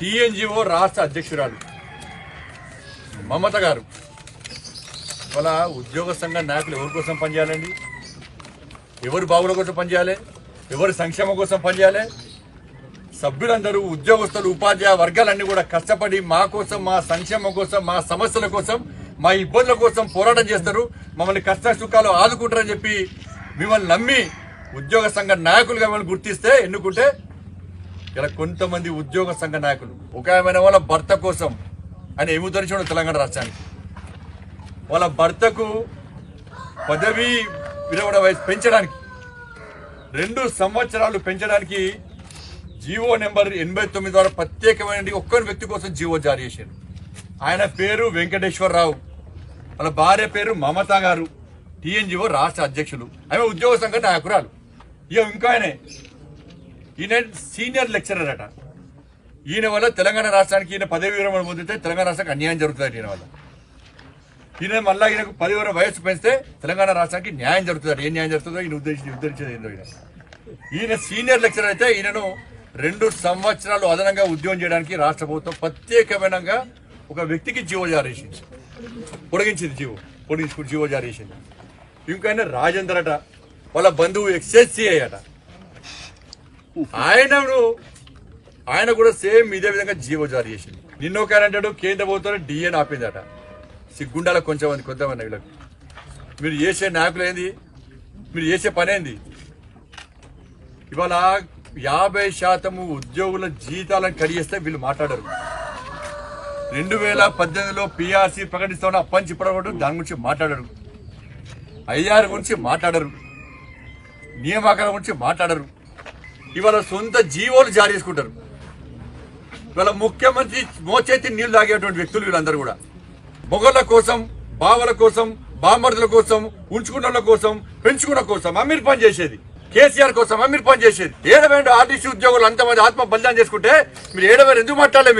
TNGO రాష్ట్ర అధ్యక్షురాలు. మమత గారు ఇవాళ ఉద్యోగ సంఘ నాయకులు ఎవరి కోసం పనిచేయాలండి? ఎవరు బాబుల కోసం పనిచేయాలి? ఎవరి సంక్షేమం కోసం పనిచేయాలి? సభ్యులందరూ ఉద్యోగస్తులు ఉపాధ్యాయ వర్గాలన్నీ కూడా కష్టపడి మా కోసం మా సంక్షేమం కోసం మా సమస్యల కోసం మా ఇబ్బందుల కోసం పోరాటం చేస్తారు. మమ్మల్ని కష్ట సుఖాలు ఆదుకుంటారని చెప్పి మిమ్మల్ని నమ్మి ఉద్యోగ సంఘ నాయకులుగా మిమ్మల్ని గుర్తిస్తే ఎన్నుకుంటే ఇలా కొంతమంది ఉద్యోగ సంఘ నాయకులు. ఒక ఆమె వాళ్ళ భర్త కోసం ఆయన ఏమి ఉద్ధరించాడు తెలంగాణ రాష్ట్రానికి. వాళ్ళ భర్తకు పదవి విరమణ వయసు పెంచడానికి రెండు సంవత్సరాలు పెంచడానికి జీవో నెంబర్ ఎనభై తొమ్మిది ద్వారా ప్రత్యేకమైన ఒక్కరి వ్యక్తి కోసం జీవో జారీ చేశారు. ఆయన పేరు వెంకటేశ్వరరావు. వాళ్ళ భార్య పేరు మమత గారు. టీఎన్జిఓ రాష్ట్ర అధ్యక్షులు. ఆమె ఉద్యోగ సంఘ నాయకురాలు. ఇక ఇంకా ఆయనే ఈయన సీనియర్ లెక్చరర్ అట. ఈయన వల్ల తెలంగాణ రాష్ట్రానికి ఈయన పదవి విరమణ పొందితే తెలంగాణ రాష్ట్రానికి అన్యాయం జరుగుతుంది ఈయన వల్ల. ఈయన మళ్ళీ ఈయనకు పది వరకు పెంచితే తెలంగాణ రాష్ట్రానికి న్యాయం జరుగుతుంది ఏం న్యాయం జరుగుతుందో ఈయన ఉద్దేశించి ఉద్ధరించేది ఏందో ఈయన. ఈయన సీనియర్ లెక్చరర్ అయితే ఈయనను రెండు సంవత్సరాలు అదనంగా ఉద్యోగం చేయడానికి రాష్ట్ర ప్రభుత్వం ప్రత్యేకమైనగా ఒక వ్యక్తికి జీవో జారీ చేసింది. పొడిగించింది జీవో. పొడిగించుకుని జీవో జారీ చేసింది. ఇంకా రాజేందర్ అట. వాళ్ళ బంధువు ఎక్స్ఎస్సీఐ అట. ఆయనను ఆయన కూడా సేమ్ ఇదే విధంగా జీవో జారీ చేసింది నిన్న అంటాడు కేంద్ర ప్రభుత్వం డిఎన్ ఆపిందట. సిగ్గుండాల కొంచెం మంది కొంతమంది వీళ్ళకి మీరు చేసే నాయకులు ఏంది? మీరు చేసే పని ఏంది? ఇవాళ యాభై శాతము ఉద్యోగుల జీతాలను కడిగేస్తే వీళ్ళు మాట్లాడరు. రెండు వేల పద్దెనిమిదిలో పిఆర్సీ ప్రకటిస్తామని అప్పని చెప్పడం దాని గురించి మాట్లాడరు. ఐఆర్ గురించి మాట్లాడరు. నియామకాల గురించి మాట్లాడరు. ఇవాళ సొంత జీవోలు జారీ చేసుకుంటారు. ఇవాళ ముఖ్యమంత్రి మోచేతి నీళ్ళు తాగేటువంటి వ్యక్తులు వీళ్ళందరూ కూడా. మొగళ్ళ కోసం బావల కోసం బామర్దుల కోసం ఉంచుకున్న కోసం పెంచుకున్న కోసం అమీర్ పని చేసేది. కేసీఆర్ కోసం అమీర్ పని చేసేది. ఏడవేండు ఆర్టీసీ ఉద్యోగులు అంతమంది ఆత్మ బలిదానం చేసుకుంటే మీరు ఏడవేరు ఎందుకు మాట్లాడలేదు